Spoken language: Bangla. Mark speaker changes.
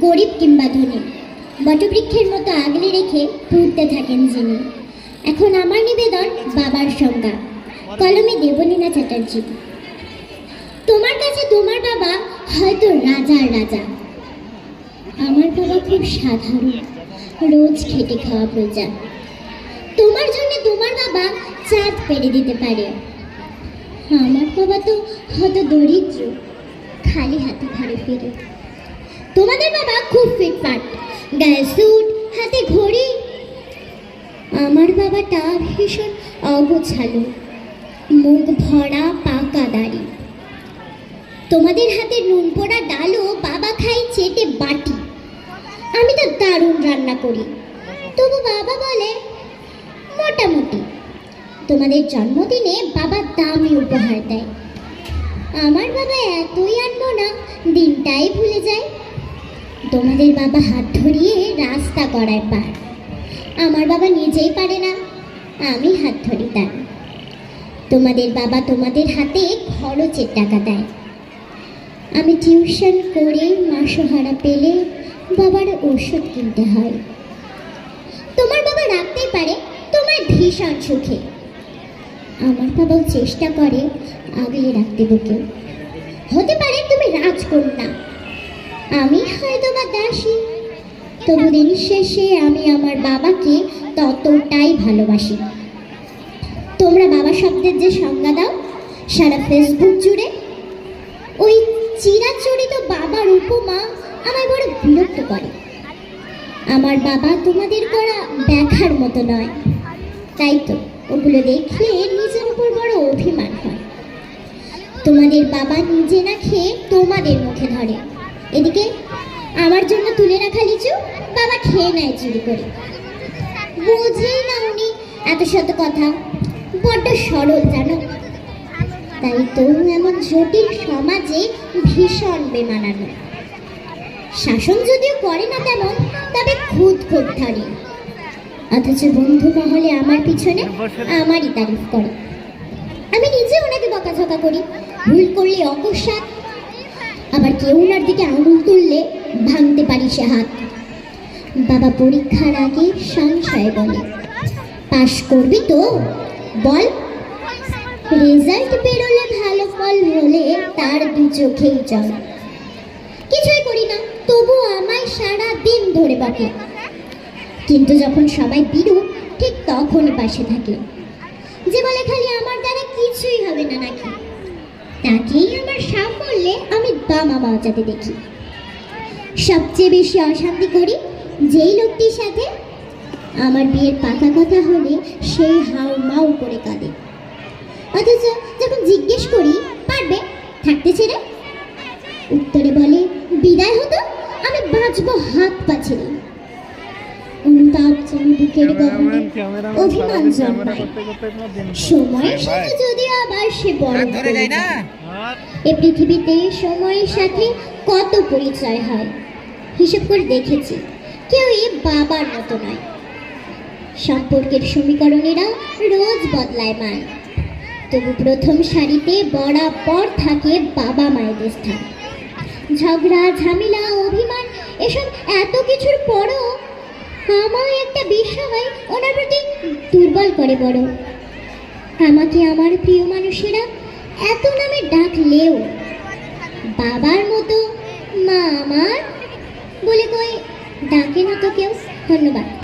Speaker 1: গরিব কিংবা ধনী। বটবৃক্ষের মতো আগলে রেখে পুঁততে থাকেন যিনি। এখন আমার নিবেদন বাবার সংজ্ঞা। কলমে দেবলীনা চ্যাটার্জি। তোমার কাছে তোমার বাবা হয়তো রাজার রাজা। আমার বাবা খুব সাধারণ। রোজ খেটে খাওয়া প্রজা। তোমার জন্য তোমার বাবা চাঁদ পেরে দিতে পারে। আমার বাবা তো হত দরিদ্র। খালি হাতে ঘরে ফিরে। তোমাদের বাবা খুব ফিটফাট গায়ে স্যুট হাতে ঘড়ি। আমার বাবাটা ভীষণ অগোছালো, মুখ ভরা, পাকা দাড়ি। তোমাদের হাতে নুন পোড়া ডালও বাবা খাই চেটে বাটি। আমি তো দারুণ রান্না করি। তবু বাবা বলে, মোটামুটি। তোমাদের জন্মদিনে বাবা দামি উপহার দেয়। আমার বাবা এতই আনব না দিনটাই ভুলে যায়। তোমাদের বাবা হাত ধরিয়ে রাস্তা করায় পার। আমার বাবা নিজেই পারে না, আমি হাত ধরি তার। তোমাদের বাবা তোমাদের হাতে খরচের টাকা দেয়। আমি টিউশন করে মাসহারা পেলে বাবার ওষুধ কিনতে হয়। তোমার বাবা রাখতেই পারে তোমার ভীষণ সুখে। আমার বাবাও চেষ্টা করে আগলে রাখতে বুকে। হতে পারে তুমি রাজকন্যা। আমি হয়তো বা দাসী। তবু দিন শেষে আমি আমার বাবাকে ততটাই ভালোবাসি। তোমরা বাবা শব্দের যে সংজ্ঞা দাও, সারা ফেসবুক জুড়ে, ওই চিরাচরিত বাবার উপমা আমায় বড় বিরক্ত করে। আমার বাবা তোমাদের করা দেখার মতো নয়। তাই তো, ওগুলো দেখলে নিজের উপর বড় অভিমান হয়। তোমাদের বাবা নিজে না খেয়ে তোমাদের মুখে ধরে। এদিকে, আমার জন্য তুলে রাখা লিচু বাবা খেয়ে নেয় চুরি করে। বুঝেই না উনি এত শত কথা। বড্ড সরল জানো। তাই তো এমন জটিল সমাজে ভীষণ বেমানানো। শাসন যদিও করে না তেমন, তবে খুদ খুদ ধরে। অথচ বন্ধু মহলে আমার পিছনে আমারই তারিফ করে। আমি নিজে ওনাকে বকাঝকা করি। ভুল করলে অকস্মাৎ আবার কেউ ওনার দিকে আঙুল তুললে ভাঙতে পারি সে হাত। বাবা পরীক্ষার আগে সংশয় বলে, পাশ করবি তো? বল। রেজাল্ট বেরোলে ভালো ফল হলে তার দু চোখেই জল। কিছুই করি না, তবু আমায় সারা দিন ধরে বকে কিন্তু যখন সবাই বিরূপ, ঠিক তখনই পাশে থাকে। যে বলে খালি আমার দ্বারা কিছুই হবে না নাকি? তাকেই আমার সাফল্যে আমি দামা বাজাতে দেখি। সবচেয়ে বেশি অশান্তি করি যেই লোকটির সাথে আমার বিয়ের পাতা কথা হলে সেই হাউ মাউ করে কাঁদে। অথচ যখন জিজ্ঞেস করি বুকের গহনে অভিমান জন্মায়। সময়ের সাথে যদি আবার সে বড়
Speaker 2: ধরে যায় না।
Speaker 1: এ পৃথিবীতে সময়ের সাথে কত পরিচয় হয়? হিসেব করে দেখেছি। কেউই বাবার মতো নয়। সম্পর্কের সমীকরণেরা রোজ বদলায় মান তবু প্রথম সারিতে বরাবর থাকে বাবা মায়েদের স্থান। ঝগড়া ঝামেলা অভিমান এসব এত কিছুর পরও আমার একটা বিষয় ওনার প্রতি দুর্বল করে বড়। আমাকে আমার প্রিয় মানুষেরা এত নামে ডাকলেও বাবার মতো মা আমার বলে কই ডাকে না তো কেউ, ধন্যবাদ।